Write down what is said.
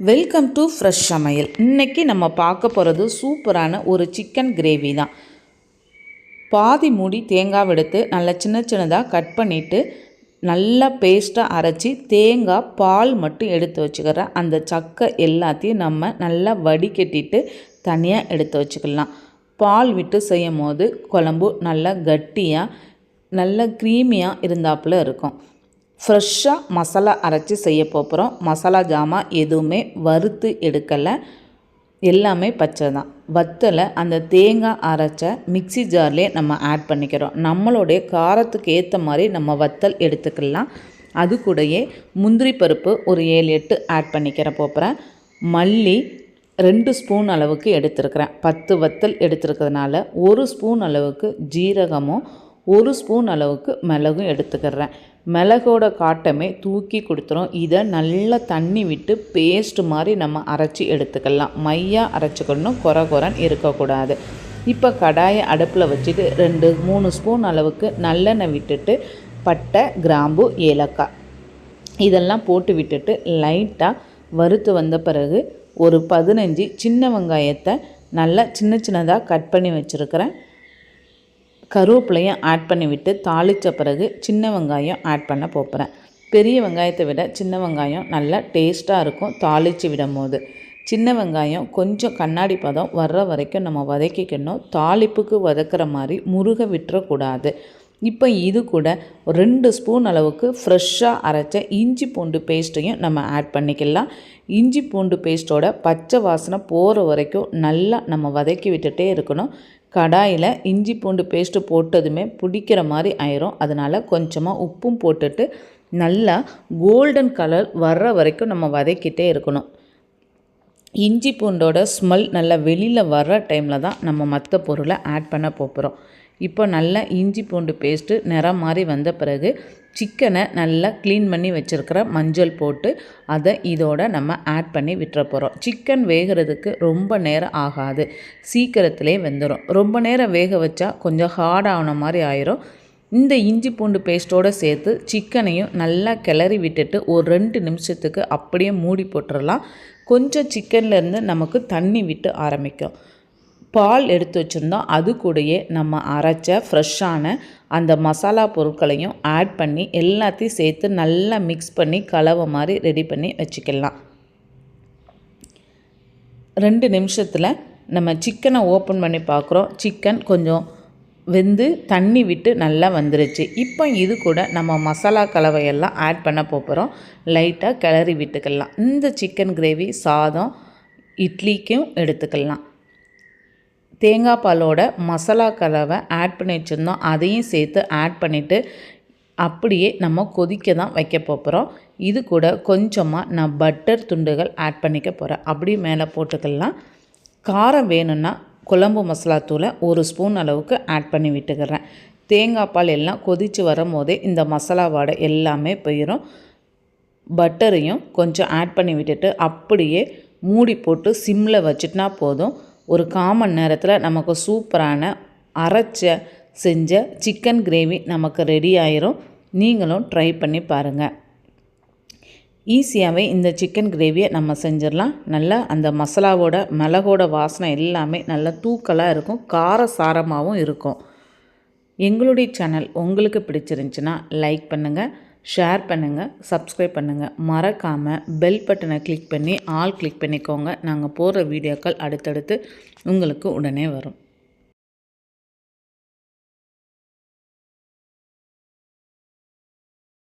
Welcome to fresh சமையல் இன்றைக்கி நம்ம பார்க்க போகிறது சூப்பரான ஒரு சிக்கன் கிரேவி தான். பாதி மூடி தேங்காய் எடுத்து நல்லா சின்ன சின்னதாக கட் பண்ணிவிட்டு நல்லா பேஸ்ட்டாக அரைச்சி தேங்காய் பால் மட்டும் எடுத்து வச்சுக்கிறேன். அந்த சக்கை எல்லாத்தையும் நம்ம நல்லா வடிகட்டிட்டு தனியாக எடுத்து வச்சுக்கலாம். பால் விட்டு செய்யும் போது குழம்பு நல்லா கட்டியாக நல்ல க்ரீமியாக இருந்தாப்புல இருக்கும். ஃப்ரெஷ்ஷாக மசாலா அரைச்சி செய்ய போகிறோம் மசாலா ஜாமான் எதுவுமே வறுத்து எடுக்கலை. எல்லாமே பச்சை தான். வத்தலை அந்த தேங்காய் அரைச்ச மிக்ஸி ஜார்லேயே நம்ம ஆட் பண்ணிக்கிறோம். நம்மளுடைய காரத்துக்கு ஏற்ற மாதிரி நம்ம வத்தல் எடுத்துக்கலாம். அது கூடயே முந்திரி பருப்பு ஒரு ஏழு எட்டு ஆட் பண்ணிக்கிற போகிறேன் மல்லி ரெண்டு ஸ்பூன் அளவுக்கு எடுத்துருக்கிறேன். பத்து வத்தல் எடுத்துருக்கிறதுனால ஒரு ஸ்பூன் அளவுக்கு ஜீரகமும் ஒரு ஸ்பூன் அளவுக்கு மிளகும் எடுத்துக்கிறேன். மிளகோட காட்டமே தூக்கி கொடுத்துரும். இதை நல்லா தண்ணி விட்டு பேஸ்ட் மாதிரி நம்ம அரைச்சி எடுத்துக்கலாம். மையாக அரைச்சிக்கணும். குறை குறைன்னு இருக்கக்கூடாது. இப்போ கடாயை அடுப்பில் வச்சுட்டு ரெண்டு மூணு ஸ்பூன் அளவுக்கு நல்லெண்ணெய் விட்டுட்டு பட்டை கிராம்பு ஏலக்காய். இதெல்லாம் போட்டு விட்டுட்டு லைட்டாக வறுத்து வந்த பிறகு ஒரு பதினஞ்சு சின்ன வெங்காயத்தை நல்லா சின்ன சின்னதாக கட் பண்ணி வச்சுருக்கிறேன். கருவேப்பிலையும் ஆட் பண்ணி விட்டு தாளித்த பிறகு சின்ன வெங்காயம் ஆட் பண்ண போகிறேன் பெரிய வெங்காயத்தை விட சின்ன வெங்காயம் நல்லா டேஸ்ட்டாக இருக்கும் தாளித்து விடும் போது சின்ன வெங்காயம் கொஞ்சம் கண்ணாடி பதம் வர்ற வரைக்கும் நம்ம வதக்கிக்கணும். தாளிப்புக்கு வதக்கிற மாதிரி முருக விட்டுறக்கூடாது. இப்போ இது கூட ரெண்டு ஸ்பூன் அளவுக்கு ஃப்ரெஷ்ஷாக அரைச்ச இஞ்சி பூண்டு பேஸ்ட்டையும் நம்ம ஆட் பண்ணிக்கலாம். இஞ்சி பூண்டு பேஸ்ட்டோட பச்சை வாசனை போகிற வரைக்கும் நல்லா நம்ம வதக்கி விட்டுட்டே இருக்கணும். கடாயில் இஞ்சி பூண்டு பேஸ்ட்டு போட்டதுமே பிடிக்கிற மாதிரி ஆயிரும். அதனால் கொஞ்சமாக உப்பும் போட்டுட்டு நல்லா கோல்டன் கலர் வர்ற வரைக்கும் நம்ம வதக்கிட்டே இருக்கணும். இஞ்சி பூண்டோட ஸ்மெல் நல்லா வெளியில் வர்ற டைமில் தான் நம்ம மற்ற பொருளை ஆட் பண்ண போகிறோம் இப்போ நல்லா இஞ்சி பூண்டு பேஸ்ட்டு நிறம் மாதிரி வந்த பிறகு சிக்கனை நல்லா க்ளீன் பண்ணி வச்சுருக்கிற மஞ்சள் போட்டு அதை இதோட நம்ம ஆட் பண்ணி விட்டுற போகிறோம் சிக்கன் வேகிறதுக்கு ரொம்ப நேரம் ஆகாது. சீக்கிரத்துலேயே வெந்துடும் ரொம்ப நேரம் வேக வச்சா கொஞ்சம் ஹார்ட் ஆன மாதிரி ஆயிரும். இந்த இஞ்சி பூண்டு பேஸ்ட்டோடு சேர்த்து சிக்கனையும் நல்லா கிளறி விட்டுட்டு ஒரு ரெண்டு நிமிஷத்துக்கு அப்படியே மூடி போட்டுடலாம் கொஞ்சம் சிக்கன்லேருந்து நமக்கு தண்ணி விட்டு ஆரம்பிக்கும். பால் எடுத்து வச்சுருந்தோம். அது கூடயே நம்ம அரைச்ச ஃப்ரெஷ்ஷான அந்த மசாலா பொருட்களையும் ஆட் பண்ணி எல்லாத்தையும் சேர்த்து நல்லா மிக்ஸ் பண்ணி கலவை மாதிரி ரெடி பண்ணி வச்சுக்கலாம். ரெண்டு நிமிஷத்தில் நம்ம சிக்கனை ஓப்பன் பண்ணி பார்க்குறோம். சிக்கன் கொஞ்சம் வெந்து தண்ணி விட்டு நல்லா வந்துருச்சு. இப்போ இது கூட நம்ம மசாலா கலவையெல்லாம் ஆட் பண்ண போகிறோம் லைட்டாக கிளறி விட்டுக்கலாம். இந்த சிக்கன் கிரேவி சாதம் இட்லிக்கும் எடுத்துக்கலாம். தேங்காய் பாலோட மசாலா கலவை ஆட் பண்ணி வச்சுருந்தோம். அதையும் சேர்த்து ஆட் பண்ணிவிட்டு அப்படியே நம்ம கொதிக்க தான் வைக்க போகிறோம் இது கூட கொஞ்சமாக நான் பட்டர் துண்டுகள் ஆட் பண்ணிக்க போகிறேன் அப்படி மேலே போட்டுக்கலாம். காரம் வேணும்னா குழம்பு மசாலா தூளை ஒரு ஸ்பூன் அளவுக்கு ஆட் பண்ணி விட்டுக்கிறேன். தேங்காய் பால் எல்லாம் கொதித்து வரும் போதே இந்த மசாலா வாடை எல்லாமே போயிடும் பட்டரையும் கொஞ்சம் ஆட் பண்ணி விட்டுட்டு அப்படியே மூடி போட்டு சிம்மில் வச்சுட்டுனா போதும். ஒரு காமன் நேரத்தில் நமக்கு சூப்பரான அரைச்ச செஞ்ச சிக்கன் கிரேவி நமக்கு ரெடி ஆயிரும். நீங்களும் ட்ரை பண்ணி பாருங்கள் ஈஸியாகவே இந்த சிக்கன் கிரேவியை நம்ம செஞ்சிடலாம். நல்லா அந்த மசாலாவோட மிளகோட வாசனை எல்லாமே நல்லா தூக்கலாக இருக்கும். கார சாரமாகவும் இருக்கும். எங்களுடைய சேனல் உங்களுக்கு பிடிச்சிருந்துச்சின்னா லைக் பண்ணுங்கள் ஷேர் பண்ணுங்கள் சப்ஸ்கிரைப் பண்ணுங்கள் மறக்காமல் பெல் பட்டனை கிளிக் பண்ணி ஆல் கிளிக் பண்ணிக்கோங்க. நாங்கள் போடுற வீடியோக்கள் அடுத்தடுத்து உங்களுக்கு உடனே வரும்.